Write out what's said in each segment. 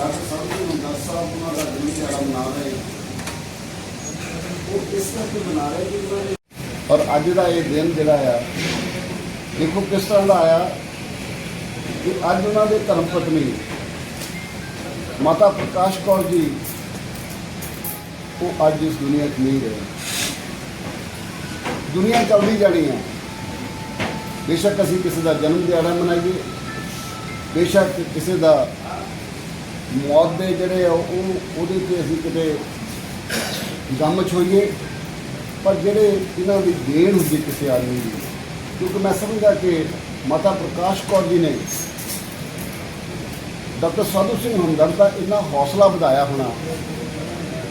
Doctor ਸਾਹਿਬ ਨੂੰ ਦਸ ਸਾਹਿਬ ਉਹਨਾਂ ਦਾ ਦਿਨ ਦਿਹਾੜਾ ਮਨਾ ਰਹੇ ਉਹ ਇਸ ਕਰਕੇ ਮਨਾ ਰਹੇ ਕਿ ਉਹਨਾਂ ਨੇ ਔਰ ਅੱਜ ਦਾ ਇਹ ਦਿਨ ਜਿਹੜਾ ਆ, ਦੇਖੋ ਕਿਸ ਤਰ੍ਹਾਂ ਦਾ ਆਇਆ ਕਿ ਅੱਜ ਉਹਨਾਂ ਦੇ ਧਰਮ ਪਤਨੀ ਮਾਤਾ ਪ੍ਰਕਾਸ਼ ਕੌਰ ਜੀ, ਉਹ ਅੱਜ ਇਸ ਦੁਨੀਆ 'ਚ ਨਹੀਂ ਰਹੇ। ਦੁਨੀਆ ਚੱਲਦੀ ਜਾਣੀ ਹੈ ਬੇਸ਼ੱਕ ਅਸੀਂ ਕਿਸੇ ਦਾ ਜਨਮ ਦਿਹਾੜਾ ਮਨਾਈਏ, ਬੇਸ਼ੱਕ ਕਿਸੇ ਦਾ ਮੌਤ ਦੇ ਜਿਹੜੇ ਆ, ਉਹ ਉਹਦੇ ਤੇ ਅਸੀਂ ਕਿਤੇ ਗਮ ਛੋਈਏ। ਪਰ ਜਿਹੜੇ ਇਹਨਾਂ ਦੀ ਦੇਣ ਹੁੰਦੀ ਕਿਸੇ ਆਦਮੀ ਦੀ, ਕਿਉਂਕਿ ਮੈਂ ਸਮਝਦਾ ਕਿ ਮਾਤਾ ਪ੍ਰਕਾਸ਼ ਕੌਰ ਜੀ ਨੇ ਡਾਕਟਰ ਸਾਧੂ ਸਿੰਘ ਹਮਦਰਦ ਦਾ ਇੰਨਾ ਹੌਸਲਾ ਵਧਾਇਆ ਹੋਣਾ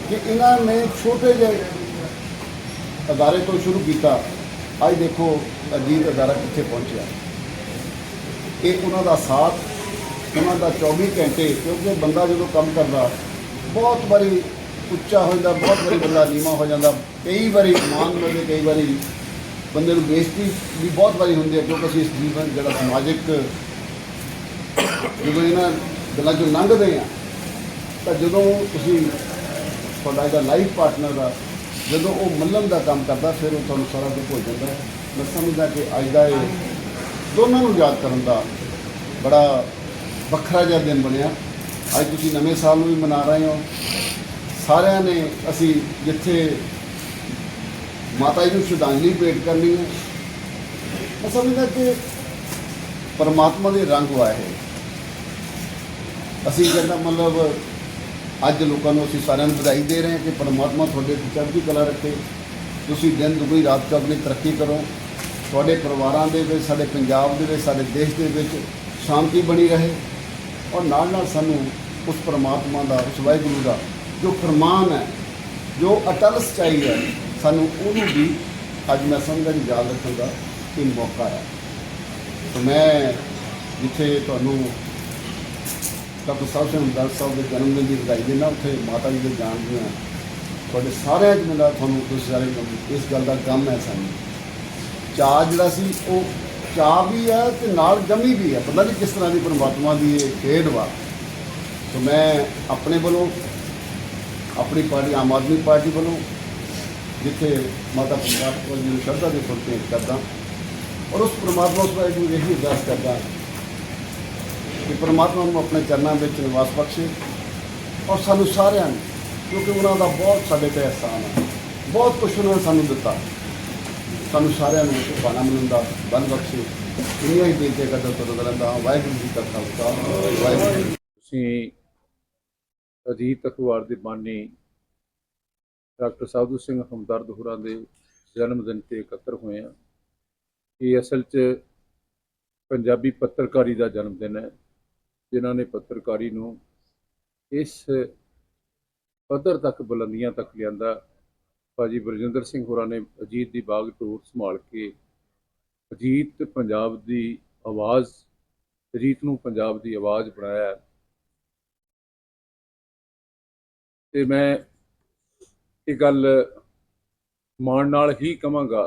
ਕਿ ਇਹਨਾਂ ਨੇ ਛੋਟੇ ਜਿਹੇ ਅਦਾਰੇ ਤੋਂ ਸ਼ੁਰੂ ਕੀਤਾ। ਅੱਜ ਦੇਖੋ ਅਜੀਤ ਅਦਾਰਾ ਕਿੱਥੇ ਪਹੁੰਚਿਆ। ਇਹ ਉਹਨਾਂ ਦਾ ਸਾਥ ਉਹਨਾਂ ਦਾ 24 ਘੰਟੇ, ਕਿਉਂਕਿ ਬੰਦਾ ਜਦੋਂ ਕੰਮ ਕਰਦਾ, ਬਹੁਤ ਵਾਰੀ ਉੱਚਾ ਹੋ ਜਾਂਦਾ, ਬਹੁਤ ਵਾਰੀ ਬੰਦਾ ਨੀਵਾਂ ਹੋ ਜਾਂਦਾ। ਕਈ ਵਾਰੀ ਮਾਨ ਮਿਲਦੇ, ਕਈ ਵਾਰੀ ਬੰਦੇ ਨੂੰ ਬੇਇੱਜ਼ਤੀ ਵੀ ਬਹੁਤ ਵਾਰੀ ਹੁੰਦੀ ਹੈ, ਕਿਉਂਕਿ ਅਸੀਂ ਇਸ ਜੀਵਨ ਜਿਹੜਾ ਸਮਾਜਿਕ, ਜਦੋਂ ਇਹਨਾਂ ਗੱਲਾਂ ਚੋਂ ਲੰਘਦੇ ਆ ਤਾਂ ਜਦੋਂ ਤੁਸੀਂ ਤੁਹਾਡਾ ਇਹਦਾ ਲਾਈਫ ਪਾਰਟਨਰ ਦਾ ਜਦੋਂ ਉਹ ਮੱਲਮ ਦਾ ਕੰਮ ਕਰਦਾ, ਫਿਰ ਉਹ ਤੁਹਾਨੂੰ ਸਾਰਾ ਕੁਝ ਭੁੱਲ ਜਾਂਦਾ ਹੈ। ਮੈਂ ਸਮਝਦਾ ਕਿ ਅੱਜ ਦਾ ਇਹ ਦੋਨਾਂ ਨੂੰ ਯਾਦ ਕਰਨ ਦਾ ਬੜਾ ਵੱਖਰਾ ਜਿਹਾ ਦਿਨ ਬਣਿਆ। ਅੱਜ ਤੁਸੀਂ ਨਵੇਂ ਸਾਲ ਨੂੰ ਵੀ ਮਨਾ ਰਹੇ ਹੋ। ਸਾਰਿਆਂ ਨੇ ਅਸੀਂ ਜਿੱਥੇ ਮਾਤਾ ਜੀ ਨੂੰ ਸ਼ਰਧਾਂਜਲੀ ਭੇਟ ਕਰਨੀ ਹੈ, ਮੈਂ ਸਮਝਦਾ ਕਿ ਪਰਮਾਤਮਾ ਦੇ ਰੰਗ ਵਾਏ ਹੈ ਅਸੀਂ ਕਹਿੰਦਾ ਮਤਲਬ ਅੱਜ ਲੋਕਾਂ ਨੂੰ ਅਸੀਂ ਸਾਰਿਆਂ ਨੂੰ ਵਧਾਈ ਦੇ ਰਹੇ ਹਾਂ ਕਿ ਪਰਮਾਤਮਾ ਤੁਹਾਡੇ ਤੇ ਚੜ੍ਹਦੀ ਕਲਾ ਰੱਖੇ। ਤੁਸੀਂ ਦਿਨ ਦੁਗਣੀ ਰਾਤ ਚੌਗਣੀ ਤਰੱਕੀ ਕਰੋ। ਤੁਹਾਡੇ ਪਰਿਵਾਰਾਂ ਦੇ ਵਿੱਚ, ਸਾਡੇ ਪੰਜਾਬ ਦੇ ਵਿੱਚ, ਸਾਡੇ ਦੇਸ਼ ਦੇ ਵਿੱਚ ਸ਼ਾਂਤੀ ਬਣੀ ਰਹੇ। ਔਰ ਨਾਲ ਨਾਲ ਸਾਨੂੰ ਉਸ ਪਰਮਾਤਮਾ ਦਾ, ਉਸ ਵਾਹਿਗੁਰੂ ਦਾ ਜੋ ਫਰਮਾਨ ਹੈ, ਜੋ ਅਟਲ ਸਚਾਈ ਹੈ, ਸਾਨੂੰ ਉਹਨੂੰ ਵੀ ਅੱਜ ਮੈਂ ਸਮਝਦਾ ਕਿ ਯਾਦ ਰੱਖਣ ਦਾ ਇਹ ਮੌਕਾ ਹੈ। ਮੈਂ ਜਿੱਥੇ ਤੁਹਾਨੂੰ ਡਾਕਟਰ ਸਾਹਿਬ ਸਿੰਘ ਦਲ ਸਾਹਿਬ ਦੇ ਜਨਮ ਦਿਨ ਦੀ ਵਧਾਈ ਦੇਣਾ ਉੱਥੇ ਮਾਤਾ ਜੀ ਦੇ ਜਾਣ ਦੀਆਂ ਤੁਹਾਡੇ ਸਾਰਿਆਂ ਚ ਮੇਰਾ ਤੁਹਾਨੂੰ ਤੁਸੀਂ ਸਾਰੇ ਇਸ ਗੱਲ ਦਾ ਕੰਮ ਹੈ ਸਾਨੂੰ। ਚਾਅ ਜਿਹੜਾ ਸੀ, ਉਹ ਚਾਅ ਵੀ ਹੈ ਤੇ ਨਾਲ ਗਮੀ ਵੀ ਹੈ। ਪਤਾ ਨਹੀਂ ਕਿਸ ਤਰ੍ਹਾਂ ਦੀ ਪਰਮਾਤਮਾ ਦੀ ਇਹ ਖੇਡ ਵਾ। ਸੋ ਮੈਂ ਆਪਣੇ ਵੱਲੋਂ, ਆਪਣੀ ਪਾਰਟੀ, ਆਮ ਆਦਮੀ ਪਾਰਟੀ ਵੱਲੋਂ ਜਿੱਥੇ ਮਾਤਾ ਪੰਜਾਬ ਕੌਰ ਜੀ ਨੂੰ ਸ਼ਰਧਾ ਦੇ ਫੁੱਲ ਭੇਟ ਕਰਦਾ ਔਰ ਉਸ ਪਰਮਾਤਮਾ ਉਸ ਵਾਹਿਗੁਰੂ ਨੂੰ ਇਹੀ ਅਰਦਾਸ ਕਰਦਾ ਕਿ ਪਰਮਾਤਮਾ ਨੂੰ ਆਪਣੇ ਚਰਨਾਂ ਵਿੱਚ ਨਿਵਾਸ ਬਖਸ਼ੇ ਔਰ ਸਾਨੂੰ ਸਾਰਿਆਂ ਨੂੰ, ਕਿਉਂਕਿ ਉਹਨਾਂ ਦਾ ਬਹੁਤ ਸਾਡੇ ਤੇ ਅਹਿਸਾਨ ਹੈ। ਬਹੁਤ ਕੁਝ ਉਹਨਾਂ ਨੇ ਸਾਨੂੰ ਦਿੱਤਾ। ਸਾਨੂੰ ਸਾਰਿਆਂ ਨੂੰ ਉਹ ਬਾਣਾ ਮਿਲਣ ਦਾ ਬਲ ਬਖਸ਼ੇ। ਇੰਨੀਆਂ ਹੀ ਬੇਨਤੀਆਂ ਕਰਦਾ ਤੁਰਦਾ ਰਹਿੰਦਾ ਵਾਹਿਗੁਰੂ ਜੀ ਕਾ ਖਾਲਸਾ, ਵਾਹਿਗੁਰੂ ਜੀ ਤੁਸੀਂ ਅਜੀਤ ਅਖਬਾਰ ਦੇ ਬਾਨੀ ਡਾਕਟਰ ਸਾਧੂ ਸਿੰਘ ਹਮਦਰਦ ਹੋਰਾਂ ਦੇ ਜਨਮ ਦਿਨ ਤੇ ਇਕੱਤਰ ਹੋਏ ਆ। ਇਹ ਅਸਲ 'ਚ ਪੰਜਾਬੀ ਪੱਤਰਕਾਰੀ ਦਾ ਜਨਮ ਦਿਨ ਹੈ, ਜਿਨ੍ਹਾਂ ਨੇ ਪੱਤਰਕਾਰੀ ਨੂੰ ਇਸ ਪੱਧਰ ਤੱਕ ਬੁਲੰਦੀਆਂ ਤੱਕ ਲਿਆਂਦਾ ਭਾਜੀ ਬਰਜਿੰਦਰ ਸਿੰਘ ਹੋਰਾਂ ਨੇ ਅਜੀਤ ਦੀ ਬਾਗ ਟੂਰ ਸੰਭਾਲ ਕੇ ਅਜੀਤ ਪੰਜਾਬ ਦੀ ਆਵਾਜ਼, ਅਜੀਤ ਨੂੰ ਪੰਜਾਬ ਦੀ ਆਵਾਜ਼ ਬਣਾਇਆ ਹੈ। ਤੇ ਮੈਂ ਇਹ ਗੱਲ ਮਾਣ ਨਾਲ ਹੀ ਕਹਾਂਗਾ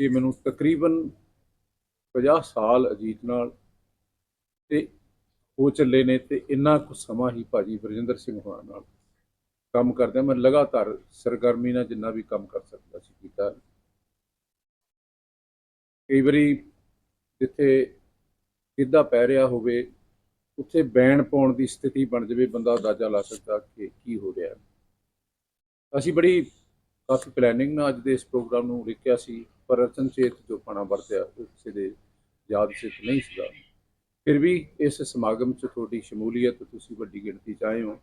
ਕਿ ਮੈਨੂੰ ਤਕਰੀਬਨ 50 ਸਾਲ ਅਜੀਤ ਨਾਲ ਤੇ ਹੋ ਚੱਲੇ ਨੇ ਤੇ ਇੰਨਾ ਕੁ ਸਮਾਂ ਹੀ ਭਾਜੀ ਬਰਜਿੰਦਰ ਸਿੰਘ ਹੋਣਾ ਨਾਲ ਕੰਮ ਕਰਦੇ ਮੈਂ ਲਗਾਤਾਰ ਸਰਗਰਮੀ ਨਾਲ ਜਿੰਨਾ ਵੀ ਕੰਮ ਕਰ ਸਕਦਾ ਸੀ ਕੀਤਾ। ਕਈ ਵਾਰੀ ਜਿੱਥੇ ਸਿੱਧਾ ਪੈ ਰਿਹਾ ਹੋਵੇ, ਉੱਥੇ ਬੈਣ ਪਾਉਣ ਦੀ ਸਥਿਤੀ ਬਣ ਜਾਵੇ, ਬੰਦਾ ਅੰਦਾਜ਼ਾ ਲਾ ਸਕਦਾ ਕਿ ਕੀ ਹੋ ਰਿਹਾ। ਅਸੀਂ ਬੜੀ ਕਾਫੀ ਪਲੈਨਿੰਗ ਨਾਲ ਅੱਜ ਦੇ ਇਸ ਪ੍ਰੋਗਰਾਮ ਨੂੰ ਲਿਖਿਆ ਸੀ, ਪਰ ਅਚਨਚੇਤ ਜੋ ਪਾਣਾ ਵਰਤਿਆ ਉਹ ਕਿਸੇ ਦੇ ਯਾਦ ਸਿੱਖ ਨਹੀਂ ਸੀਗਾ। ਫਿਰ ਵੀ ਇਸ ਸਮਾਗਮ 'ਚ ਤੁਹਾਡੀ ਸ਼ਮੂਲੀਅਤ ਤੁਸੀਂ ਵੱਡੀ ਗਿਣਤੀ 'ਚ ਆਏ ਹੋ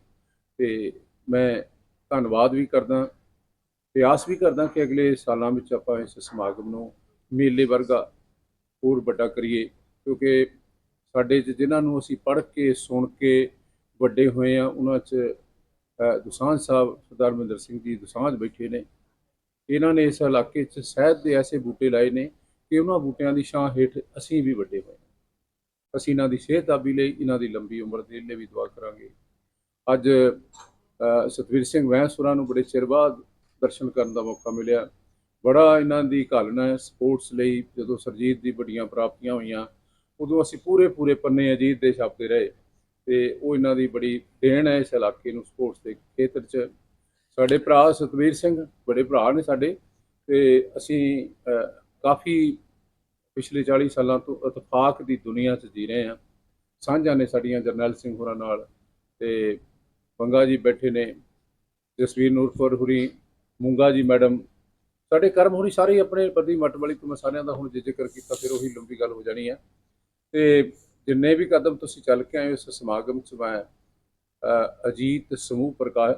ਤੇ ਮੈਂ ਧੰਨਵਾਦ ਵੀ ਕਰਦਾ ਤੇ ਆਸ ਵੀ ਕਰਦਾ ਕਿ ਅਗਲੇ ਸਾਲਾਂ ਵਿੱਚ ਆਪਾਂ ਇਸ ਸਮਾਗਮ ਨੂੰ ਮੇਲੇ ਵਰਗਾ ਹੋਰ ਵੱਡਾ ਕਰੀਏ, ਕਿਉਂਕਿ ਸਾਡੇ 'ਚ ਜਿਨ੍ਹਾਂ ਨੂੰ ਅਸੀਂ ਪੜ੍ਹ ਕੇ, ਸੁਣ ਕੇ ਵੱਡੇ ਹੋਏ ਆ ਉਹਨਾਂ 'ਚ ਦੁਸਾਂਝ ਸਾਹਿਬ, ਸਰਦਾਰ ਮਹਿੰਦਰ ਸਿੰਘ ਜੀ ਦੁਸਾਂਝ ਬੈਠੇ ਨੇ ਇਹਨਾਂ ਨੇ ਇਸ ਇਲਾਕੇ 'ਚ ਸ਼ਹਿਦ ਦੇ ਐਸੇ ਬੂਟੇ ਲਾਏ ਨੇ ਕਿ ਉਹਨਾਂ ਬੂਟਿਆਂ ਦੀ ਛਾਂ ਹੇਠ ਅਸੀਂ ਵੀ ਵੱਡੇ ਹੋਏ ਹਾਂ। ਅਸੀਂ ਇਹਨਾਂ ਦੀ ਸਿਹਤਯਾਬੀ ਲਈ, ਇਹਨਾਂ ਦੀ ਲੰਬੀ ਉਮਰ ਦੇ ਲਈ ਵੀ ਦੁਆ ਕਰਾਂਗੇ ਅੱਜ ਸਤਵੀਰ ਸਿੰਘ ਵੈਂਸੁਰਾ ਨੂੰ ਬੜੇ ਚਿਰ ਬਾਅਦ ਦਰਸ਼ਨ ਕਰਨ ਦਾ ਮੌਕਾ ਮਿਲਿਆ। ਬੜਾ ਇਹਨਾਂ ਦੀ ਘਾਲਣਾ ਹੈ ਸਪੋਰਟਸ ਲਈ, ਜਦੋਂ ਸਰਜੀਤ ਦੀ ਵੱਡੀਆਂ ਪ੍ਰਾਪਤੀਆਂ ਹੋਈਆਂ, ਉਦੋਂ ਅਸੀਂ ਪੂਰੇ ਪੂਰੇ ਪੰਨੇ ਅਜੀਤ ਦੇ ਛਾਪਦੇ ਰਹੇ ਤੇ ਉਹ ਇਹਨਾਂ ਦੀ ਬੜੀ ਦੇਣ ਹੈ ਇਸ ਇਲਾਕੇ ਨੂੰ ਸਪੋਰਟਸ ਦੇ ਖੇਤਰ 'ਚ। ਸਾਡੇ ਭਰਾ ਸਤਵੀਰ ਸਿੰਘ, ਬੜੇ ਭਰਾ ਨੇ ਸਾਡੇ ਤੇ ਅਸੀਂ ਕਾਫੀ ਪਿਛਲੇ 40 ਸਾਲਾਂ ਤੋਂ ਇਤਫਾਕ ਦੀ ਦੁਨੀਆ 'ਚ ਜੀ ਰਹੇ ਹਾਂ। ਸਾਂਝਾ ਨੇ ਸਾਡੀਆਂ ਜਰਨੈਲ ਸਿੰਘ ਹੋਰਾਂ ਨਾਲ ਤੇ ਬੰਗਾ ਜੀ ਬੈਠੇ ਨੇ, ਜਸਵੀਰ ਨੂਰਪੁਰ ਹੁਰੀ, ਮੂੰਗਾ ਜੀ ਮੈਡਮ, ਸਾਡੇ ਕਰਮ ਹੋਰੀ ਸਾਰੇ ਆਪਣੇ ਬੱਦੀ ਮੱਟ ਵਾਲੀ ਤੋਂ ਮੈਂ ਸਾਰਿਆਂ ਦਾ ਹੁਣ ਜੇ ਜ਼ਿਕਰ ਕੀਤਾ, ਫਿਰ ਉਹੀ ਲੰਬੀ ਗੱਲ ਹੋ ਜਾਣੀ ਹੈ ਤੇ ਜਿੰਨੇ ਵੀ ਕਦਮ ਤੁਸੀਂ ਚੱਲ ਕੇ ਆਏ ਇਸ ਸਮਾਗਮ 'ਚ ਮੈਂ ਅਜੀਤ ਸਮੂਹ ਪ੍ਰਕਾਸ਼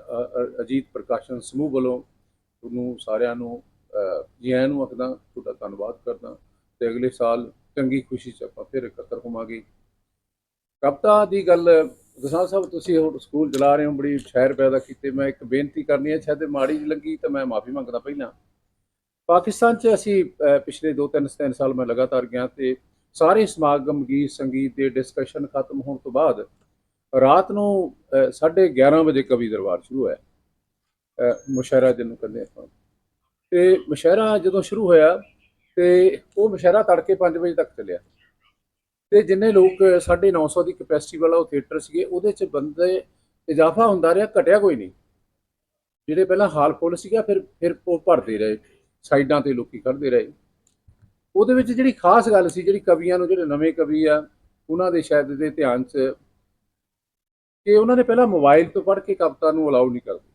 ਅਜੀਤ ਪ੍ਰਕਾਸ਼ਨ ਸਮੂਹ ਵੱਲੋਂ ਤੁਹਾਨੂੰ ਸਾਰਿਆਂ ਨੂੰ ਜੀ ਆਇਆਂ ਨੂੰ ਆਖਦਾ, ਤੁਹਾਡਾ ਧੰਨਵਾਦ ਕਰਦਾ ਤੇ ਅਗਲੇ ਸਾਲ ਚੰਗੀ ਖੁਸ਼ੀ 'ਚ ਆਪਾਂ ਫਿਰ ਇਕੱਤਰ ਹੋਵਾਂਗੇ। ਕਵਿਤਾ ਦੀ ਗੱਲ ਦਸਾਂ ਸਾਹਿਬ ਤੁਸੀਂ ਹੁਣ ਸਕੂਲ ਚਲਾ ਰਹੇ ਹੋ ਬੜੀ ਸ਼ਾਇਰ ਪੈਦਾ ਕੀਤੇ। ਮੈਂ ਇੱਕ ਬੇਨਤੀ ਕਰਨੀ ਹੈ ਸ਼ਾਇਦ ਮਾੜੀ ਜਿਹੀ ਲੱਗੀ ਤਾਂ ਮੈਂ ਮਾਫੀ ਮੰਗਦਾ ਪਹਿਲਾਂ। ਪਾਕਿਸਤਾਨ 'ਚ ਅਸੀਂ ਅ, ਪਿਛਲੇ 2-3 ਸਾਲ ਮੈਂ ਲਗਾਤਾਰ ਗਿਆ ਤੇ ਸਾਰੇ ਸਮਾਗਮ ਗੀਤ ਸੰਗੀਤ ਦੇ ਡਿਸਕਸ਼ਨ ਖਤਮ ਹੋਣ ਤੋਂ ਬਾਅਦ ਰਾਤ ਨੂੰ ਅ, ਸਾਢੇ 11 ਵਜੇ ਕਵੀ ਦਰਬਾਰ ਸ਼ੁਰੂ ਹੋਇਆ। ਅ, ਮੁਸ਼ਾਇਰਾ ਜਿਹਨੂੰ ਕਹਿੰਦੇ ਆਪਾਂ। ਤੇ ਮੁਸ਼ਾਇਰਾ ਜਦੋਂ ਸ਼ੁਰੂ ਹੋਇਆ ਤੇ ਉਹ ਮੁਸ਼ਾਇਰਾ ਤੜਕੇ 5 ਵਜੇ ਤੱਕ ਚੱਲਿਆ। ਤੇ ਜਿੰਨੇ ਲੋਕ 950 ਦੀ ਕਪੈਸਿਟੀ ਵਾਲਾ ਉਹ ਥੀਏਟਰ ਸੀਗੇ, ਉਹਦੇ 'ਚ ਬੰਦੇ ਇਜ਼ਾਫਾ ਹੁੰਦਾ ਰਿਹਾ, ਘਟਿਆ ਕੋਈ ਨਹੀਂ। ਜਿਹੜੇ ਪਹਿਲਾਂ ਹਾਲ ਫੁੱਲ ਸੀਗਾ, ਫਿਰ ਫਿਰ ਉਹ ਭਰਦੇ ਰਹੇ, ਸਾਈਡਾਂ ਤੇ ਲੋਕੀ ਖੜਦੇ ਰਹੇ। ਉਹਦੇ ਵਿੱਚ ਜਿਹੜੀ ਖਾਸ ਗੱਲ ਸੀ, ਜਿਹੜੀ ਕਵੀਆਂ ਨੂੰ, ਜਿਹੜੇ ਨਵੇਂ ਕਵੀ ਆ, ਉਹਨਾਂ ਦੇ ਸ਼ਾਇਦ ਦੇ ਧਿਆਨ 'ਚ, ਕਿ ਉਹਨਾਂ ਨੇ ਪਹਿਲਾਂ ਮੋਬਾਈਲ ਤੋਂ ਪੜ੍ਹ ਕੇ ਕਵਿਤਾ ਨੂੰ ਅਲਾਉ ਨਹੀਂ ਕਰਦੇ।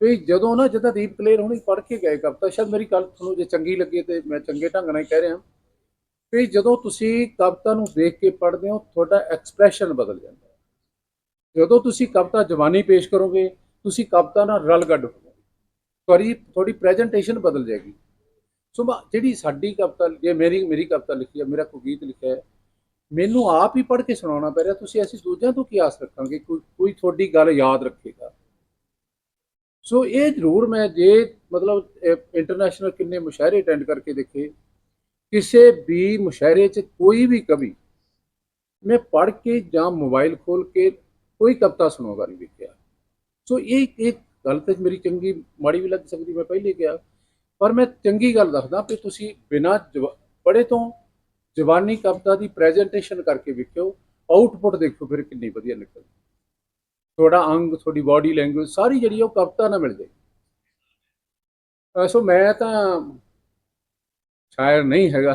ਵੀ ਜਦੋਂ ਨਾ, ਜਦੋਂ ਦੀਪ ਕਲੇਰ ਹੁਣੀ ਪੜ੍ਹ ਕੇ ਗਏ ਕਵਿਤਾ, ਸ਼ਾਇਦ ਮੇਰੀ ਗੱਲ ਤੁਹਾਨੂੰ ਜੇ ਚੰਗੀ ਲੱਗੇ ਤੇ ਮੈਂ ਚੰਗੇ ਢੰਗ ਨਾਲ ਕਹਿ ਰਿਹਾ। ਵੀ ਜਦੋਂ ਤੁਸੀਂ ਕਵਿਤਾ ਨੂੰ ਦੇਖ ਕੇ ਪੜ੍ਹਦੇ ਹੋ, ਤੁਹਾਡਾ ਐਕਸਪ੍ਰੈਸ਼ਨ ਬਦਲ ਜਾਂਦਾ ਹੈ। ਜਦੋਂ ਤੁਸੀਂ ਕਵਿਤਾ ਜਵਾਨੀ ਪੇਸ਼ ਕਰੋਗੇ, ਤੁਸੀਂ ਕਵਿਤਾ ਨਾਲ ਰਲ ਗੱਡ ਹੋਵੋਗੇ। ਤੁਹਾਡੀ ਤੁਹਾਡੀ ਪ੍ਰੈਜੈਂਟੇਸ਼ਨ ਬਦਲ ਜਾਏਗੀ। ਸੋ ਮੈਂ- ਜਿਹੜੀ ਸਾਡੀ ਕਵਿਤਾ, ਜੇ ਮੇਰੀ ਮੇਰੀ ਕਵਿਤਾ ਲਿਖੀ ਹੈ, ਮੇਰਾ ਕੋਈ ਗੀਤ ਲਿਖਿਆ ਹੈ, ਮੈਨੂੰ ਆਪ ਹੀ ਪੜ੍ਹ ਕੇ ਸੁਣਾਉਣਾ ਪੈ ਰਿਹਾ, ਤੁਸੀਂ ਅਸੀਂ ਦੂਜਿਆਂ ਤੋਂ ਕੀ ਆਸ ਰੱਖਾਂਗੇ? ਕੋਈ ਕੋਈ ਤੁਹਾਡੀ ਗੱਲ ਯਾਦ ਰੱਖੇਗਾ। ਸੋ ਇਹ ਜ਼ਰੂਰ ਮੈਂ, ਜੇ ਮਤਲਬ ਇੰਟਰਨੈਸ਼ਨਲ ਕਿੰਨੇ ਮੁਸ਼ਾਇਰੇ ਅਟੈਂਡ ਕਰਕੇ ਦੇਖੇ ਕਿਸੇ ਵੀ ਮੁਸ਼ਾਇਰੇ 'ਚ ਕੋਈ ਵੀ ਕਵੀ, ਮੈਂ ਪੜ੍ਹ ਕੇ ਜਾਂ ਮੋਬਾਈਲ ਖੋਲ ਕੇ ਕੋਈ ਕਵਿਤਾ ਸੁਣਾਉਂਦਾ ਨਹੀਂ ਵੇਖਿਆ ਸੋ ਇਹ ਇੱਕ ਗੱਲ ਤੇ ਮੇਰੀ ਚੰਗੀ ਮਾੜੀ ਵੀ ਲੱਗ ਸਕਦੀ, ਮੈਂ ਪਹਿਲੇ ਕਿਹਾ। ਪਰ ਮੈਂ ਚੰਗੀ ਗੱਲ ਦੱਸਦਾ ਕਿ ਤੁਸੀਂ ਬਿਨਾਂ ਜਵਾ- ਪੜ੍ਹੇ ਤੋਂ ਜਵਾਨੀ ਕਵਿਤਾ ਦੀ ਪ੍ਰੈਜੈਂਟੇਸ਼ਨ ਕਰਕੇ ਵੇਖਿਓ ਆਊਟਪੁੱਟ ਦੇਖੋ ਫਿਰ ਕਿੰਨੀ ਵਧੀਆ ਨਿਕਲਦੀ। ਤੁਹਾਡਾ ਅੰਗ, ਤੁਹਾਡੀ ਬਾਡੀ ਲੈਂਗੁਏਜ ਸਾਰੀ ਜਿਹੜੀ ਆ ਉਹ ਕਵਿਤਾ ਨਾਲ ਮਿਲ ਜਾਏ। ਸੋ ਮੈਂ ਤਾਂ ਸ਼ਾਇਰ ਨਹੀਂ ਹੈਗਾ।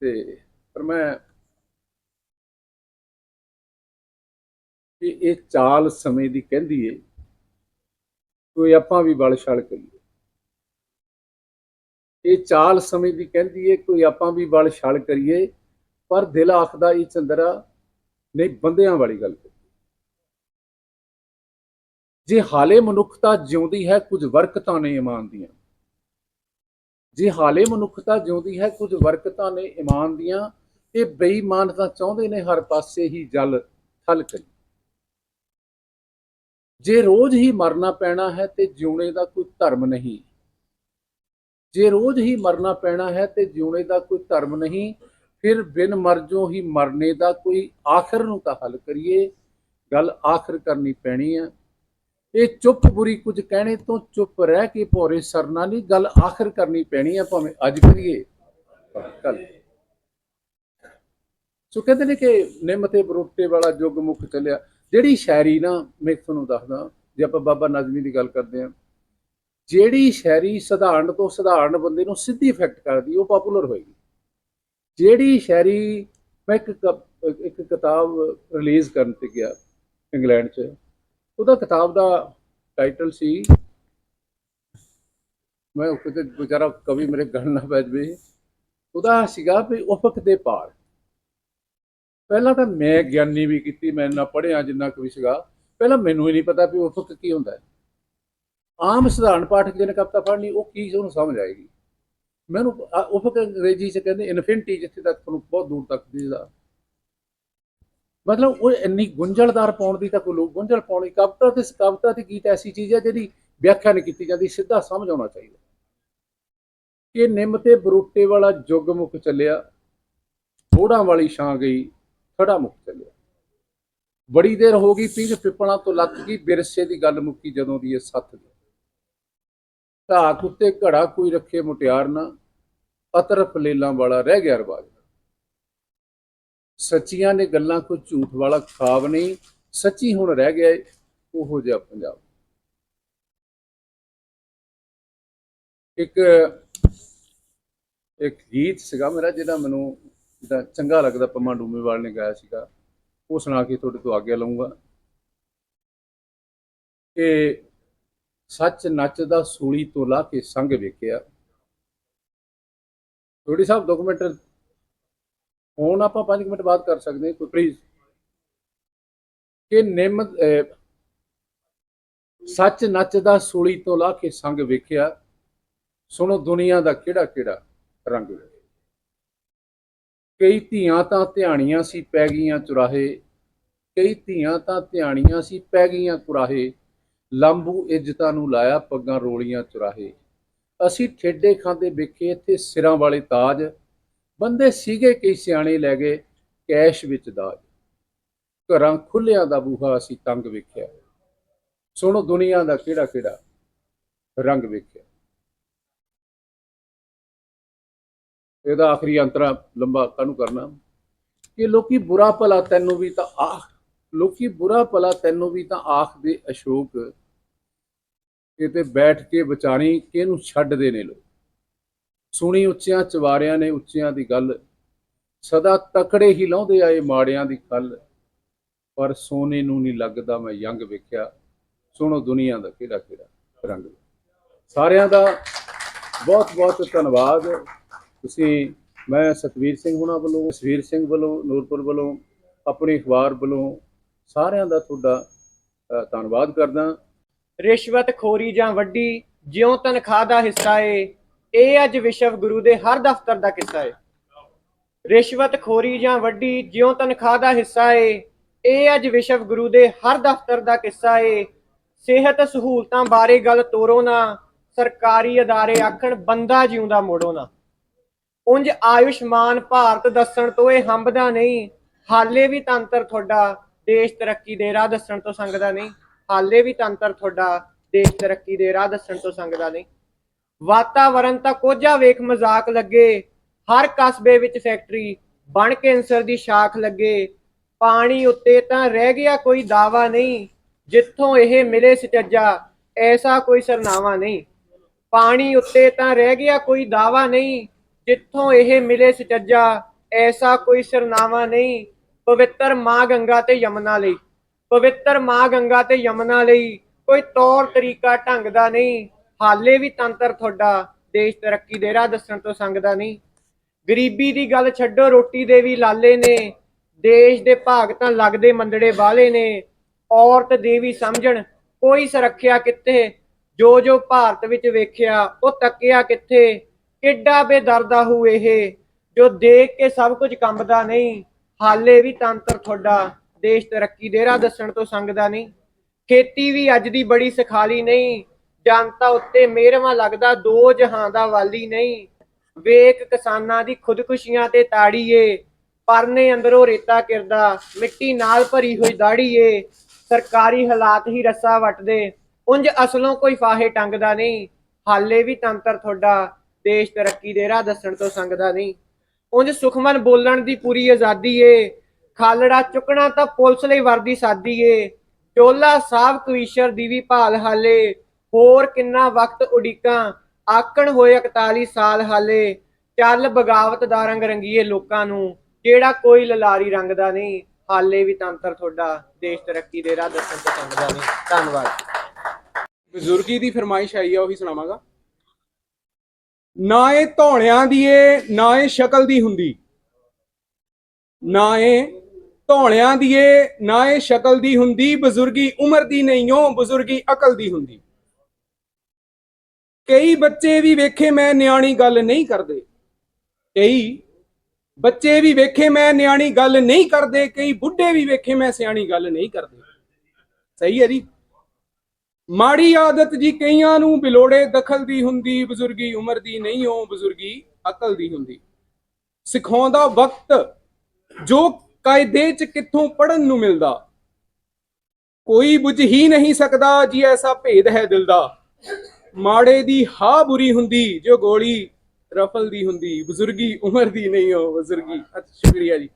ਤੇ ਪਰ ਮੈਂ ਇਹ ਇਹ ਚਾਲ ਸਮੇਂ ਦੀ ਕਹਿੰਦੀ ਏ। ਕੋਈ ਆਪਾਂ ਵੀ ਬਲ ਛਲ ਕਰੀਏ। ਇਹ ਚਾਲ ਸਮੇਂ ਦੀ ਕਹਿੰਦੀ ਏ, ਕੋਈ ਆਪਾਂ ਵੀ ਬਲ ਛਲ ਕਰੀਏ। ਪਰ ਦਿਲ ਆਖਦਾ ਇਹ ਚੰਦਰਾ, ਨਹੀਂ ਬੰਦਿਆਂ ਵਾਲੀ ਗੱਲ ਕਰੀਏ। ਜੇ ਹਾਲੇ ਮਨੁੱਖਤਾ ਜਿਉਂਦੀ ਹੈ, ਕੁਝ ਵਰਕਤਾਂ ਨੇ ਇਮਾਨ ਦੀਆਂ। ਜੇ ਹਾਲੇ ਮਨੁੱਖਤਾ ਜਿਉਂਦੀ ਹੈ, ਕੁਝ ਵਰਕਤਾਂ ਨੇ ਇਮਾਨ ਦੀਆਂ, ਇਹ ਬੇਈਮਾਨ ਤਾਂ ਚਾਹੁੰਦੇ ਨੇ ਹਰ ਪਾਸੇ ਹੀ ਜਲ ਥਲ ਕਰੀ। ਜੇ ਰੋਜ਼ ਹੀ ਮਰਨਾ ਪੈਣਾ ਹੈ ਤੇ ਜਿਉਣੇ ਦਾ ਕੋਈ ਧਰਮ ਨਹੀਂ। ਜੇ ਰੋਜ਼ ਹੀ ਮਰਨਾ ਪੈਣਾ ਹੈ ਤੇ ਜਿਉਣੇ ਦਾ ਕੋਈ ਧਰਮ ਨਹੀਂ, ਫਿਰ ਬਿਨ ਮਰਜੋਂ ਹੀ ਮਰਨੇ ਦਾ ਕੋਈ ਆਖਰ ਨੂੰ ਤਾਂ ਹੱਲ ਕਰੀਏ। ਗੱਲ ਆਖਰ ਕਰਨੀ ਪੈਣੀ ਹੈ ਇਹ ਚੁੱਪ ਬੁਰੀ ਕੁਝ ਕਹਿਣੇ ਤੋਂ ਚੁੱਪ ਰਹਿ ਕੇ ਭੋਰੇ ਸਰਨਾ ਨਹੀਂ, ਗੱਲ ਆਖਰ ਕਰਨੀ ਪੈਣੀ ਹੈ ਭਾਵੇਂ ਅੱਜ ਕਰੀਏ ਕੱਲ ਸੋ ਕਹਿੰਦੇ ਨੇ ਕਿ ਨਿੰਮ ਤੇ ਬਰੋਟੇ ਵਾਲਾ ਯੁੱਗ ਮੁੱਕ ਚੱਲਿਆ। ਜਿਹੜੀ ਸ਼ਾਇਰੀ ਨਾ, ਮੈਂ ਤੁਹਾਨੂੰ ਦੱਸਦਾ, ਜੇ ਆਪਾਂ ਬਾਬਾ ਨਜ਼ਮੀ ਦੀ ਗੱਲ ਕਰਦੇ ਹਾਂ, ਜਿਹੜੀ ਸ਼ਾਇਰੀ ਸਧਾਰਨ ਤੋਂ ਸਧਾਰਨ ਬੰਦੇ ਨੂੰ ਸਿੱਧੀ ਇਫੈਕਟ ਕਰਦੀ, ਉਹ ਪਪੂਲਰ ਹੋਏਗੀ। ਜਿਹੜੀ ਸ਼ਾਇਰੀ, ਮੈਂ ਇੱਕ ਇੱਕ ਕਿਤਾਬ ਰਿਲੀਜ਼ ਕਰਨ ਤੇ ਗਿਆ, ਇੰਗਲੈਂਡ 'ਚ। ਉਹਦਾ ਕਿਤਾਬ ਦਾ ਟਾਈਟਲ ਸੀ, ਮੈਂ ਉਹ ਕਿਤੇ ਵਿਚਾਰਾ ਕਵੀ ਮੇਰੇ ਗਣ ਨਾ ਪੈ ਜਵੇ ਉਹਦਾ ਸੀਗਾ ਵੀ ਉਫਕ ਦੇ ਪਾਰ। ਪਹਿਲਾਂ ਤਾਂ ਮੈਂ ਗਿਆਨੀ ਵੀ ਕੀਤੀ, ਮੈਂ ਨਾ ਪੜ੍ਹਿਆ ਜਿੰਨਾ ਕਵੀ ਸੀਗਾ। ਪਹਿਲਾਂ ਮੈਨੂੰ ਹੀ ਨਹੀਂ ਪਤਾ ਵੀ ਉਫਕ ਕੀ ਹੁੰਦਾ ਹੈ। ਆਮ ਸਧਾਰਨ ਪਾਠਕ ਜਿਹਨੇ ਕਵਿਤਾ ਪੜ੍ਹਨੀ ਉਹ ਕੀ ਉਹਨੂੰ ਸਮਝ ਆਏਗੀ। ਮੈਨੂੰ ਉਫਕ ਅੰਗਰੇਜ਼ੀ ਚ ਕਹਿੰਦੇ ਇਨਫਿਨਿਟੀ ਜਿੱਥੇ ਤੱਕ ਤੁਹਾਨੂੰ ਬਹੁਤ ਦੂਰ ਤੱਕ ਦਿਸਦਾ ਮਤਲਬ ਉਹ ਇੰਨੀ ਗੁੰਝਲਦਾਰ ਪਾਉਣ ਦੀ ਤਾਂ ਕੋਈ ਲੋਕ ਗੁੰਝਲ ਪਾਉਣੀ ਕਵਿਤਾ ਤੇ ਕਵਿਤਾ ਤੇ ਗੀਤ ਐਸੀ ਚੀਜ਼ ਹੈ ਜਿਹਦੀ ਵਿਆਖਿਆ ਨਹੀਂ ਕੀਤੀ ਜਾਂਦੀ, ਸਿੱਧਾ ਸਮਝ ਆਉਣਾ ਚਾਹੀਦਾ। ਕਿ ਨਿੰਮ ਤੇ ਬਰੂਟੇ ਵਾਲਾ ਯੁੱਗ ਮੁੱਕ ਚੱਲਿਆ ਥੋੜਾਂ ਵਾਲੀ ਛਾਂ ਗਈ ਥੜਾ ਮੁੱਕ ਚੱਲਿਆ। ਬੜੀ ਦੇਰ ਹੋ ਗਈ ਪੀਂਘ ਪਿੱਪਲਾਂ ਤੋਂ ਲੱਥ ਗਈ ਬਿਰਸੇ ਦੀ ਗੱਲ ਮੁੱਕੀ ਜਦੋਂ ਦੀ ਇਹ ਸੱਤ ਦੀ। ਧਾਕ ਉੱਤੇ ਘੜਾ ਕੋਈ ਰੱਖੇ ਮੁਟਿਆਰ ਨਾ, ਅਤਰਫ ਲੇਲਾਂ ਵਾਲਾ ਰਹਿ ਗਿਆ ਰਵਾਜ। ਸੱਚੀਆਂ ਨੇ ਗੱਲਾਂ ਕੋਈ ਝੂਠ ਵਾਲਾ ਖਾਬ ਨਹੀਂ ਸੱਚੀ ਹੁਣ ਰਹਿ ਗਿਆ ਏ, ਉਹੋ ਜਿਹਾ ਪੰਜਾਬ। ਇੱਕ ਇੱਕ ਗੀਤ ਸੀਗਾ ਮੇਰਾ ਜਿਹੜਾ ਮੈਨੂੰ ਜਿਹੜਾ ਚੰਗਾ ਲੱਗਦਾ ਪੰਮਾ ਡੂਮੇਵਾਲ ਨੇ ਗਾਇਆ ਸੀਗਾ। ਉਹ ਸੁਣਾ ਕੇ ਤੁਹਾਡੇ ਤੋਂ ਆਗਿਆ ਲਵਾਂਗਾ ਕਿ ਸੱਚ ਨੱਚਦਾ ਸੂਲੀ ਤੋਂ ਲਾ ਕੇ ਸੰਗ ਵੇਖਿਆ। ਥੋੜੀ ਸਾਹਿਬ ਡਾਕੂਮੈਂਟ ਹੁਣ ਆਪਾਂ 5 ਮਿੰਟ ਬਾਅਦ ਕਰ ਸਕਦੇ ਹਾਂ ਪਲੀਜ਼ ਕਿ ਨਿੰਮ ਅਹ, ਸੱਚ ਨੱਚਦਾ ਸੂਲੀ ਤੋਂ ਲਾ ਕੇ ਸੰਗ ਵੇਖਿਆ ਸੁਣੋ ਦੁਨੀਆ ਦਾ ਕਿਹੜਾ ਕਿਹੜਾ ਰੰਗ ਕਈ ਧੀਆਂ ਤਾਂ ਧਿਆਣੀਆਂ ਸੀ ਪੈ ਗਈਆਂ ਚੁਰਾਹੇ ਕਈ ਧੀਆਂ ਤਾਂ ਧਿਆਣੀਆਂ ਸੀ ਪੈ ਗਈਆਂ ਕੁਰਾਹੇ ਲੰਬੂ ਇੱਜ਼ਤਾਂ ਨੂੰ ਲਾਇਆ ਪੱਗਾਂ ਰੋਲੀਆਂ ਚੁਰਾਹੇ। ਅਸੀਂ ਠੇਡੇ ਖਾਂਦੇ ਵੇਖੇ ਇੱਥੇ ਸਿਰਾਂ ਵਾਲੇ ਤਾਜ ਬੰਦੇ ਸੀਗੇ ਕਈ ਸਿਆਣੇ ਲੈ ਗਏ ਕੈਸ਼ ਵਿੱਚ ਦਾਜ। ਘਰਾਂ ਖੁੱਲਿਆਂ ਦਾ ਬੂਹਾ ਅਸੀਂ ਤੰਗ ਵੇਖਿਆ। ਸੁਣੋ ਦੁਨੀਆ ਦਾ ਕਿਹੜਾ ਕਿਹੜਾ ਰੰਗ ਵੇਖਿਆ। ਇਹਦਾ ਆਖਰੀ ਅੰਤਰਾ ਲੰਬਾ ਕਾਹਨੂੰ ਕਰਨਾ? ਕਿ ਲੋਕੀ ਬੁਰਾ ਭਲਾ ਤੈਨੂੰ ਵੀ ਤਾਂ ਆਖ, ਲੋਕੀ ਬੁਰਾ ਭਲਾ ਤੈਨੂੰ ਵੀ ਤਾਂ ਆਖ ਦੇ ਅਸ਼ੋਕ। ਕਿਤੇ ਬੈਠ ਕੇ ਵਿਚਾਰੀ ਕਿਹਨੂੰ ਛੱਡਦੇ ਨੇ ਲੋਕ? ਸੁਣੀ ਉੱਚਿਆਂ ਚਵਾਰਿਆਂ ਨੇ ਉੱਚਿਆਂ ਦੀ ਗੱਲ। ਸਦਾ ਤਕੜੇ ਹੀ ਲਾਉਂਦੇ ਆਏ ਮਾੜਿਆਂ ਦੀ ਖੱਲ। ਪਰ ਸੋਨੇ ਨੂੰ ਨਹੀਂ ਲੱਗਦਾ ਮੈਂ ਯੰਗ ਵੇਖਿਆ। ਸੁਣੋ ਦੁਨੀਆ ਦਾ ਕਿਹੜਾ ਕਿਹੜਾ ਰੰਗ। ਸਾਰਿਆਂ ਦਾ ਬਹੁਤ ਬਹੁਤ ਧੰਨਵਾਦ। ਤੁਸੀਂ, ਮੈਂ ਸਤਵੀਰ ਸਿੰਘ ਹੁਣਾਂ ਵੱਲੋਂ, ਸਵੀਰ ਸਿੰਘ ਵੱਲੋਂ, ਨੂਰਪੁਰ ਵੱਲੋਂ, ਆਪਣੇ ਅਖਬਾਰ ਵੱਲੋਂ ਸਾਰਿਆਂ ਦਾ ਤੁਹਾਡਾ ਧੰਨਵਾਦ ਕਰਦਾ। ਰਿਸ਼ਵਤ ਖੋਰੀ ਜਾਂ ਵੱਡੀ ਜਿਉਂ ਤਨਖਾਹ ਦਾ ਹਿੱਸਾ ਏ ਇਹ ਅੱਜ ਵਿਸ਼ਵ ਗੁਰੂ ਦੇ ਹਰ ਦਫ਼ਤਰ ਦਾ ਕਿੱਸਾ ਏ। ਰਿਸ਼ਵਤ ਖੋਰੀ ਜਾਂ ਵੱਡੀ ਜਿਉਂ ਤਨਖਾਹ ਦਾ ਹਿੱਸਾ ਏ, ਇਹ ਅੱਜ ਵਿਸ਼ਵ ਗੁਰੂ ਦੇ ਹਰ ਦਫ਼ਤਰ ਦਾ ਕਿੱਸਾ ਏ। ਸਿਹਤ ਸਹੂਲਤਾਂ ਬਾਰੇ ਗੱਲ ਤੋਰੋ ਨਾ, ਸਰਕਾਰੀ ਅਦਾਰੇ ਆਖਣ ਬੰਦਾ ਜਿਉਂਦਾ ਮੋੜੋ ਨਾ। ਉਂਝ ਆਯੁਸ਼ਮਾਨ ਭਾਰਤ ਦੱਸਣ ਤੋਂ ਇਹ ਹੰਬਦਾ ਨਹੀਂ, ਹਾਲੇ ਵੀ ਤੰਤਰ ਤੁਹਾਡਾ ਦੇਸ਼ ਤਰੱਕੀ ਦੇ ਰਾਹ ਦੱਸਣ ਤੋਂ ਸੰਗਦਾ ਨਹੀਂ। ਹਾਲੇ ਵੀ ਤੰਤਰ ਤੁਹਾਡਾ ਦੇਸ਼ ਤਰੱਕੀ ਦੇ ਰਾਹ ਦੱਸਣ ਤੋਂ ਸੰਗਦਾ ਨਹੀਂ। ਵਾਤਾਵਰਨ ਤਾਂ ਕੋਝਾ ਵੇਖ ਮਜ਼ਾਕ ਲੱਗੇ। ਹਰ ਕਸਬੇ ਵਿੱਚ ਫੈਕਟਰੀ ਬਣ ਕੈਂਸਰ ਦੀ ਸ਼ਾਖ ਲੱਗੇ। ਪਾਣੀ ਉੱਤੇ ਤਾਂ ਰਹਿ ਗਿਆ ਕੋਈ ਦਾਵਾ ਨਹੀਂ। ਜਿੱਥੋਂ ਇਹ ਮਿਲੇ ਸਚੱਜਾ ਐਸਾ ਕੋਈ ਸਰਨਾਵਾ ਨਹੀਂ। ਪਾਣੀ ਉੱਤੇ ਤਾਂ ਰਹਿ ਗਿਆ ਕੋਈ ਦਾਵਾ ਨਹੀਂ। ਜਿੱਥੋਂ ਇਹ ਮਿਲੇ ਸਚੱਜਾ ਐਸਾ ਕੋਈ ਸਰਨਾਵਾ ਨਹੀਂ। ਪਵਿੱਤਰ ਮਾਂ ਗੰਗਾ ਤੇ ਯਮਨਾ ਲਈ। ਪਵਿੱਤਰ ਮਾਂ ਗੰਗਾ ਤੇ ਯਮਨਾ ਲਈ ਕੋਈ ਤੌਰ ਤਰੀਕਾ ਢੰਗ ਦਾ ਨਹੀਂ। ਹਾਲੇ ਵੀ ਤੰਤਰ ਤੁਹਾਡਾ ਦੇਸ਼ ਤਰੱਕੀ ਦੇ ਰਾਹ ਦੱਸਣ ਤੋਂ ਸੰਗਦਾ ਨਹੀਂ। ਗਰੀਬੀ ਦੀ ਗੱਲ ਛੱਡੋ, ਰੋਟੀ ਦੇ ਵੀ ਲਾਲੇ ਨੇ। ਦੇਸ਼ ਦੇ ਭਾਗ ਤਾਂ ਲੱਗਦੇ ਮੰਦੜੇ ਵਾਲੇ ਨੇ। ਔਰਤ ਦੀ ਵੀ ਸਮਝਣ, ਕੋਈ ਸੁਰੱਖਿਆ ਕਿੱਥੇ? ਜੋ ਜੋ ਭਾਰਤ ਵਿੱਚ ਵੇਖਿਆ, ਉਹ ਤੱਕਿਆ ਕਿੱਥੇ? ਕਿੱਡਾ ਬੇਦਰਦਾ ਹੂ ਇਹ, ਜੋ ਦੇਖ ਕੇ ਸਭ ਕੁਝ ਕੰਬਦਾ ਨਹੀਂ। ਹਾਲੇ ਵੀ ਤੰਤਰ ਤੁਹਾਡਾ ਦੇਸ਼ ਤਰੱਕੀ ਦੇਰਾ ਦੱਸਣ ਤੋਂ ਸੰਗਦਾ ਨਹੀਂ। ਖੇਤੀ ਵੀ ਅੱਜ ਦੀ ਬੜੀ ਸਖਾਲੀ ਨਹੀਂ। ਜਨਤਾ ਉੱਤੇ ਮਿਹਰਵਾਂ ਲੱਗਦਾ, ਦੋ ਜਹਾਂ ਦਾ ਵਾਲੀ ਨਹੀਂ। ਵੇਖ ਕਿਸਾਨਾਂ ਦੀ ਖੁਦਕੁਸ਼ੀਆਂ ਤੇ ਤਾੜੀਏ, ਪਰਨੇ ਅੰਦਰੋਂ ਰੇਤਾ ਕਿਰਦਾ, ਮਿੱਟੀ ਨਾਲ ਭਰੀ ਹੋਈ ਦਾੜੀਏ। ਸਰਕਾਰੀ ਹਾਲਾਤ ਹੀ ਰੱਸਾ ਵੱਟਦੇ, ਉਂਝ ਅਸਲੋਂ ਕੋਈ ਫਾਹੇ ਟੰਗਦਾ ਨਹੀਂ। ਹਾਲੇ ਵੀ ਤੰਤਰ ਤੁਹਾਡਾ, ਦੇਸ਼ ਤਰੱਕੀ ਦੇ ਰਾਹ ਦੱਸਣ ਤੋਂ ਸੰਗਦਾ ਨਹੀਂ। ਉਂਝ ਸੁਖਮਨ ਬੋਲਣ ਦੀ ਪੂਰੀ ਆਜ਼ਾਦੀ ਏ ਖਾਲੜਾ ਚੁੱਕਣਾ ਤਾਂ ਪੁਲਿਸ ਲਈ ਵਰਦੀ ਸਾਦੀ ਏ ਚੋਲਾ ਸਾਹਿਬ ਕਵੀਸ਼ਰ ਦੀ ਵੀ ਭਾਲ ਹਾਲੇ ਹੋਰ ਕਿੰਨਾ ਵਕਤ ਉਡੀਕਾਂ? ਆਕਣ ਹੋਏ 41 ਸਾਲ ਹਾਲੇ, ਚੱਲ ਬਗਾਵਤ ਦਾ ਰੰਗ ਰੰਗੀਏ ਲੋਕਾਂ ਨੂੰ ਜਿਹੜਾ ਕੋਈ ਲਲਾਰੀ ਰੰਗ ਦਾ ਨਹੀਂ? ਹਾਲੇ ਵੀ ਤੰਤਰ ਤੁਹਾਡਾ ਦੇਸ਼ ਤਰੱਕੀ ਦੇ ਰਾਹ ਦੱਸਣ ਤੋਂ ਸੰਗਦਾ ਨਹੀਂ। ਧੰਨਵਾਦ। ਬਜ਼ੁਰਗੀ ਦੀ ਫਰਮਾਇਸ਼ ਆਈ ਆ, ਉਹੀ ਸੁਣਾਵਾਂਗਾ। ਨਾ ਇਹ ਧੌਣਿਆਂ ਦੀ ਏ, ਨਾ ਇਹ ਸ਼ਕਲ ਦੀ ਹੁੰਦੀ। ਨਾ ਇਹ ਧੌਣਿਆਂ ਦੀ ਏ, ਨਾ ਇਹ ਸ਼ਕਲ ਦੀ ਹੁੰਦੀ। ਬਜ਼ੁਰਗੀ ਉਮਰ ਦੀ ਨਹੀਂ ਓ, ਬਜ਼ੁਰਗੀ ਅਕਲ ਦੀ ਹੁੰਦੀ। ਕਈ ਬੱਚੇ ਵੀ ਵੇਖੇ ਮੈਂ ਨਿਆਣੀ ਗੱਲ ਨਹੀਂ ਕਰਦੇ। ਕਈ ਬੱਚੇ ਵੀ ਵੇਖੇ ਮੈਂ ਨਿਆਣੀ ਗੱਲ ਨਹੀਂ ਕਰਦੇ। ਕਈ ਬੁੱਢੇ ਵੀ ਵੇਖੇ ਮੈਂ ਸਿਆਣੀ ਗੱਲ ਨਹੀਂ ਕਰਦੇ। ਸਹੀ ਹੈ ਜੀ। ਮਾੜੀ ਆਦਤ ਜੀ ਕਈਆਂ ਨੂੰ ਬਿਲੋੜੇ ਦਖਲ ਦੀ ਹੁੰਦੀ, ਬਜ਼ੁਰਗੀ ਉਮਰ ਦੀ ਨਹੀਂ ਹੋ ਬਜ਼ੁਰਗੀ ਅਕਲ ਦੀ ਹੁੰਦੀ। ਸਿਖਾਉਂਦਾ ਵਕਤ ਜੋ ਕਾਇਦੇ ਚ ਕਿੱਥੋਂ ਪੜਨ ਨੂੰ ਮਿਲਦਾ। ਕੋਈ ਬੁਝ ਹੀ ਨਹੀਂ ਸਕਦਾ ਜੀ ਐਸਾ ਭੇਦ ਹੈ ਦਿਲ ਦਾ। ਮਾੜੇ ਦੀ ਹਾ ਬੁਰੀ ਹੁੰਦੀ, ਜੋ ਗੋਲੀ ਰਫਲ ਦੀ ਹੁੰਦੀ। ਬਜ਼ੁਰਗੀ ਉਮਰ ਦੀ ਨਹੀਂ ਹੋ ਬਜ਼ੁਰਗੀ। ਅੱਛਾ, ਸ਼ੁਕਰੀਆ ਜੀ।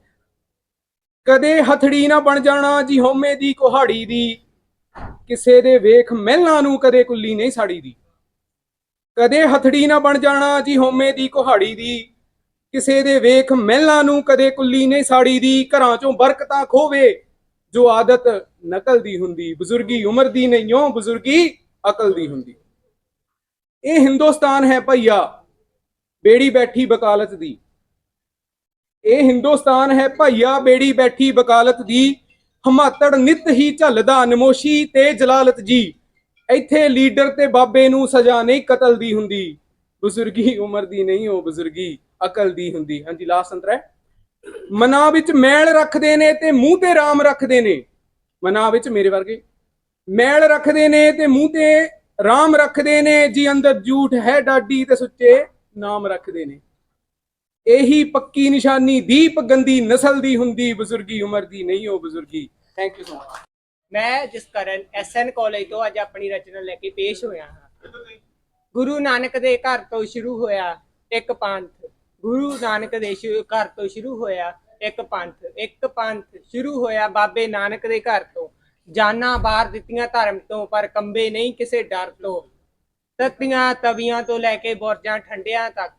ਕਦੇ ਹਥੜੀ ਨਾ ਬਣ ਜਾਣਾ ਜੀ ਹੋਮੇ ਦੀ ਕੁਹਾੜੀ ਦੀ। ਕਿਸੇ ਦੇ ਵੇਖ ਮਹਿਲਾਂ ਨੂੰ ਕਦੇ ਕੁੱਲੀ ਨਹੀਂ ਸਾੜੀ ਦੀ। ਕਦੇ ਹਥੜੀ ਨਾ ਬਣ ਜਾਣਾ ਜੀ ਹੋਮੇ ਦੀ ਕੁਹਾੜੀ ਦੀ। ਕਿਸੇ ਦੇ ਵੇਖ ਮਹਿਲਾਂ ਨੂੰ ਕਦੇ ਕੁੱਲੀ ਨਹੀਂ ਸਾੜੀ ਦੀ। ਘਰਾਂ ਚੋਂ ਬਰਕਤਾਂ ਖੋਵੇ, ਜੋ ਆਦਤ ਨਕਲ ਦੀ ਹੁੰਦੀ। ਬਜ਼ੁਰਗੀ ਉਮਰ ਦੀ ਨਹੀਂ ਹੋ ਬਜ਼ੁਰਗੀ ਅਕਲ ਦੀ ਹੁੰਦੀ। ਇਹ ਹਿੰਦੁਸਤਾਨ ਹੈ ਭਈਆ, ਬੇੜੀ ਬੈਠੀ ਵਕਾਲਤ ਦੀ। ਇਹ ਹਿੰਦੁਸਤਾਨ ਹੈ ਭਈਆ, ਬੇੜੀ ਬੈਠੀ ਵਕਾਲਤ ਦੀ। ਹਮਾਤੜ ਨਿਤ ਹੀ ਝੱਲਦਾ ਨਮੋਸ਼ੀ ਤੇ ਜਲਾਲਤ ਜੀ। ਇੱਥੇ ਲੀਡਰ ਤੇ ਬਾਬੇ ਨੂੰ ਸਜ਼ਾ ਨਹੀਂ ਕਤਲ ਦੀ ਹੁੰਦੀ। ਬਜ਼ੁਰਗੀ ਉਮਰ ਦੀ ਨਹੀਂ ਉਹ ਬਜ਼ੁਰਗੀ, ਅਕਲ ਦੀ ਹੁੰਦੀ। ਹਾਂਜੀ ਲਾਸਟ ਅੰਤਰ ਹੈ। ਮਨਾਂ ਵਿੱਚ ਮੈਲ ਰੱਖਦੇ ਨੇ ਤੇ ਮੂੰਹ ਤੇ ਰਾਮ ਰੱਖਦੇ ਨੇ। ਮਨਾਂ ਵਿੱਚ ਮੇਰੇ ਵਰਗੇ। ਮੈਲ ਰੱਖਦੇ ਨੇ ਤੇ ਮੂੰਹ ਤੇ ਰਾਮ ਰੱਖਦੇ ਨੇ, ਜੀ ਅੰਦਰ ਝੂਠ ਹੈ ਡਾਡੀ ਤੇ ਸੁੱਚੇ ਨਾਮ ਰੱਖਦੇ ਨੇ। ਇਹੀ ਪੱਕੀ ਨਿਸ਼ਾਨੀ, ਦੀਪ ਗੰਦੀ ਨਸਲ ਦੀ ਹੁੰਦੀ, ਬਜ਼ੁਰਗੀ ਉਮਰ ਦੀ ਨਹੀਂ ਉਹ ਬਜ਼ੁਰਗੀ। ਥੈਂਕ ਯੂ ਸੋ ਮਚ ਮੈਂ ਜਸਕਰਨ ਐਸਐਨ ਕਾਲਜ ਤੋਂ ਅੱਜ ਆਪਣੀ ਰਚਨਾ ਲੈ ਕੇ ਪੇਸ਼ ਹੋਇਆ ਹਾਂ। ਗੁਰੂ ਨਾਨਕ ਦੇ ਘਰ ਤੋਂ ਸ਼ੁਰੂ ਹੋਇਆ ਇੱਕ ਪੰਥ। ਗੁਰੂ ਨਾਨਕ ਦੇ ਘਰ ਤੋਂ ਸ਼ੁਰੂ ਹੋਇਆ ਇੱਕ ਪੰਥ। ਇੱਕ ਪੰਥ ਸ਼ੁਰੂ ਹੋਇਆ ਬਾਬੇ ਨਾਨਕ ਦੇ ਘਰ ਤੋਂ। ਜਾਨਾਂ ਬਾਹਰ ਦਿੱਤੀਆਂ ਧਰਮ ਤੋਂ, ਪਰ ਕੰਬੇ ਨਹੀਂ ਕਿਸੇ ਡਰ ਤੋਂ। ਤਤੀਆਂ ਤਵੀਆਂ ਤੋਂ ਲੈ ਕੇ ਬੁਰਜਾਂ ਠੰਡਿਆਂ ਤੱਕ।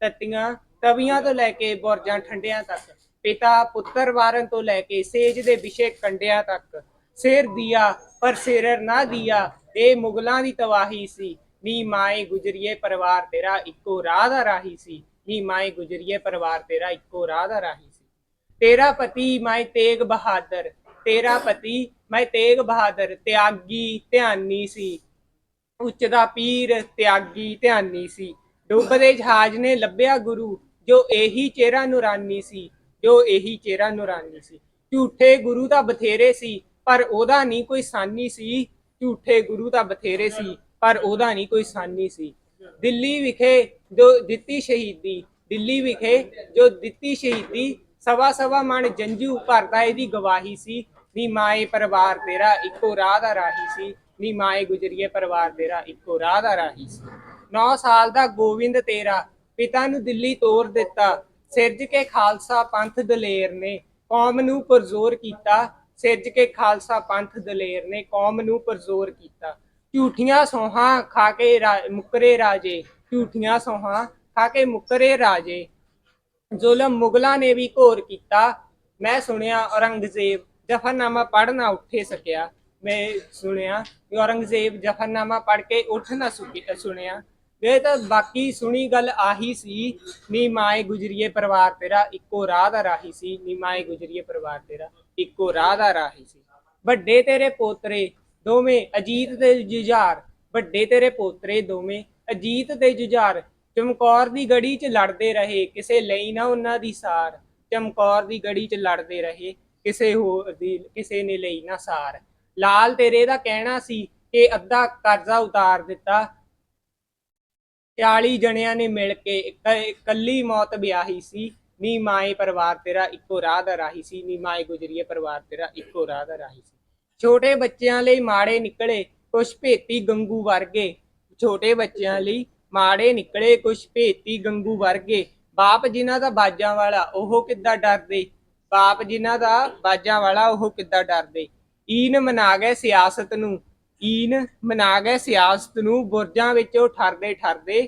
ਤਤੀਆਂ ਤਵੀਆਂ ਤੋਂ ਲੈ ਕੇ ਬੁਰਜਾਂ ਠੰਡਿਆਂ ਤੱਕ। ਪਿਤਾ ਪੁੱਤਰ ਵਾਰਨ ਤੋਂ ਲੈ ਕੇ ਸੇਜ ਦੇ ਵਿਸ਼ੇ ਕੰਡਿਆਂ ਤੱਕ। ਸਿਰ ਦਿਆ, ਪਰ ਸਿਰਰ ਨਾ ਦਿਆ। ਇਹ ਮੁਗਲਾਂ ਦੀ ਤਵਾਹੀ ਸੀ। ਨੀ ਮਾਏ ਗੁਜਰੀਏ ਪਰਿਵਾਰ ਤੇਰਾ ਇੱਕੋ ਰਾਹ ਦਾ ਰਾਹੀ ਸੀ। ਨੀ ਮਾਏ ਗੁਜਰੀਏ ਪਰਿਵਾਰ ਤੇਰਾ ਇੱਕੋ ਰਾਹ ਦਾ ਰਾਹੀ ਸੀ। ਤੇਰਾ ਪਤੀ ਮਾਏ ਤੇਗ ਬਹਾਦਰ। ਤੇਰਾ ਪਤੀ ਮੈਂ ਤੇਗ ਬਹਾਦਰ, ਤਿਆਗੀ ਧਿਆਨੀ ਸੀ। ਉੱਚ ਦਾ ਪੀਰ, ਤਿਆਗੀ ਧਿਆਨੀ ਸੀ। ਡੁੱਬਦੇ ਜਹਾਜ਼ ਨੇ ਲੱਭਿਆ ਗੁਰੂ, ਜੋ ਇਹੀ ਚਿਹਰਾ ਨੂਰਾਨੀ ਸੀ, ਜੋ ਇਹੀ ਚਿਹਰਾ ਨੂਰਾਨੀ ਸੀ। ਝੂਠੇ ਗੁਰੂ ਤਾਂ ਬਥੇਰੇ ਸੀ, ਪਰ ਉਹਦਾ ਨਹੀਂ ਕੋਈ ਸਾਨੀ ਸੀ। ਝੂਠੇ ਗੁਰੂ ਤਾਂ ਬਥੇਰੇ ਸੀ, ਪਰ ਉਹਦਾ ਨਹੀਂ ਕੋਈ ਸਾਨੀ ਸੀ। ਦਿੱਲੀ ਵਿਖੇ ਜੋ ਦਿੱਤੀ ਸ਼ਹੀਦੀ, ਦਿੱਲੀ ਵਿਖੇ ਜੋ ਦਿੱਤੀ ਸ਼ਹੀਦੀ, ਸਵਾ ਸਵਾ ਮਣ ਜੰਜੂ ਭਰਦਾ ਇਹਦੀ ਗਵਾਹੀ ਸੀ। ਨੀ ਮਾਏ ਪਰਿਵਾਰ ਤੇਰਾ ਇੱਕੋ ਰਾਹ ਦਾ ਰਾਹੀ ਸੀ, ਨੀ ਮਾਏ ਗੁਜਰੀਏ ਪਰਿਵਾਰ ਤੇਰਾ ਇੱਕੋ ਰਾਹ ਦਾ ਰਾਹੀ ਸੀ। 9 ਸਾਲ ਦਾ ਗੋਬਿੰਦ ਤੇਰਾ ਪਿਤਾ ਨੂੰ ਦਿੱਲੀ ਤੋਰ ਦਿੱਤਾ, ਸਿਰਜ ਕੇ ਖਾਲਸਾ ਪੰਥ ਦਲੇਰ ਨੇ ਕੌਮ ਨੂੰ ਪਰਜ਼ੋਰ ਕੀਤਾ, ਸਿਰਜ ਕੇ ਖਾਲਸਾ ਪੰਥ ਦਲੇਰ ਨੇ ਕੌਮ ਨੂੰ ਪਰਜ਼ੋਰ ਕੀਤਾ। ਝੂਠੀਆਂ ਸੋਹਾਂ ਖਾ ਕੇ ਰਾ- ਮੁਕਰੇ ਰਾਜੇ, ਝੂਠੀਆਂ ਸੋਹਾਂ ਖਾ ਕੇ ਮੁਕਰੇ ਰਾਜੇ। ਜ਼ੁਲਮ ਮੁਗਲਾਂ ਨੇ ਵੀ ਘੋਰ ਕੀਤਾ। ਮੈਂ ਸੁਣਿਆ ਔਰੰਗਜ਼ੇਬ ਜਫਰਨਾਮਾ ਪੜ੍ਹ ਨਾ ਉੱਠੇ ਸਕਿਆ। ਮੈਂ ਸੁਣਿਆ ਕਿ ਔਰੰਗਜ਼ੇਬ ਜਫਰਨਾਮਾ ਪੜ੍ਹ ਕੇ ਉੱਠ ਨਾ ਸੁਕੀ- ਸੁਣਿਆ। ਇਹ ਤਾਂ ਬਾਕੀ ਸੁਣੀ ਗੱਲ ਆਹੀ ਸੀ, ਨੀ ਮਾਏ ਗੁਜਰੀਏ ਪਰਿਵਾਰ ਤੇਰਾ, ਇੱਕੋ ਰਾਹ ਦਾ ਰਾਹੀ ਸੀ। ਨੀ ਮਾਏ ਗੁਜਰੀਏ ਪਰਿਵਾਰ ਤੇਰਾ, ਇੱਕੋ ਰਾਹ ਦਾ ਰਾਹੀ ਸੀ। ਵੱਡੇ ਤੇਰੇ ਪੋਤਰੇ ਦੋਵੇਂ ਅਜੀਤ ਦੇ ਜੁਝਾਰ, ਵੱਡੇ ਤੇਰੇ ਪੋਤਰੇ ਦੋਵੇਂ ਅਜੀਤ ਦੇ ਜੁਝਾਰ। ਚਮਕੌਰ ਦੀ ਗੜੀ 'ਚ ਲੜਦੇ ਰਹੇ, ਕਿਸੇ ਲਈ ਨਾ ਉਹਨਾਂ ਦੀ ਸਾਰ। ਚਮਕੌਰ ਦੀ ਗੜੀ 'ਚ ਲੜਦੇ ਰਹੇ ਕਿਸੇ ਹੋਰ ਦੀ, ਕਿਸੇ ਨੇ ਲਈ ਨਾ ਸਾਰ। ਲਾਲ ਤੇਰੇ ਦਾ ਕਹਿਣਾ ਸੀ ਕਿ ਅੱਧਾ ਕਰਜ਼ਾ ਉਤਾਰ ਦਿੱਤਾ। 40 ਜਣਿਆਂ ਨੇ ਮਿਲ ਕੇ ਇਕੱਲੀ ਮੌਤ ਵਿਆਹੀ ਸੀ। ਨੀ ਮਾਏ ਪਰਿਵਾਰ ਤੇਰਾ ਇੱਕੋ ਰਾਹ ਦਾ ਰਾਹੀ ਸੀ। ਨੀ ਮਾਏ ਗੁਜਰੀਏ ਪਰਿਵਾਰ ਤੇਰਾ ਇੱਕੋ ਰਾਹ ਦਾ ਰਾਹੀ ਸੀ। ਛੋਟੇ ਬੱਚਿਆਂ ਲਈ ਮਾੜੇ ਨਿਕਲੇ, ਕੁਛ ਭੇਤੀ ਗੰਗੂ ਵਰਗੇ। ਛੋਟੇ ਬੱਚਿਆਂ ਲਈ ਮਾੜੇ ਨਿਕਲੇ, ਕੁਛ ਭੇਤੀ ਗੰਗੂ ਵਰਗੇ। ਬਾਪ ਜਿਨ੍ਹਾਂ ਦਾ ਬਾਜਾਂ ਵਾਲਾ, ਉਹ ਕਿੱਦਾਂ ਡਰਦੇ? ਬਾਪ ਜਿਨ੍ਹਾਂ ਦਾ ਬਾਜਾਂ ਵਾਲਾ ਉਹ ਕਿੱਦਾਂ ਡਰਦੇ? ਈਨ ਮਨਾ ਗਏ ਸਿਆਸਤ ਨੂੰ। ਈਨ ਮਨਾ ਗਏ ਸਿਆਸਤ ਨੂੰ। ਬੁਰਜਾਂ ਵਿੱਚੋਂ ਠਰਦੇ ਠਰਦੇ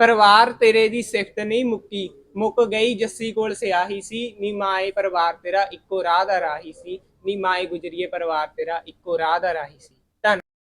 ਪਰਿਵਾਰ ਤੇਰੇ ਦੀ ਸਿਫਤ ਨਹੀਂ ਮੁੱਕੀ। ਮੁੱਕ ਗਈ ਜੱਸੀ ਕੋਲ ਸਿਆਹੀ ਸੀ। ਨੀ ਮਾਏ ਪਰਿਵਾਰ ਤੇਰਾ ਇੱਕੋ ਰਾਹ ਦਾ ਰਾਹੀ ਸੀ। ਨੀ ਮਾਏ ਗੁਜਰੀਏ ਪਰਿਵਾਰ ਤੇਰਾ ਇੱਕੋ ਰਾਹ ਦਾ ਰਾਹੀ ਸੀ।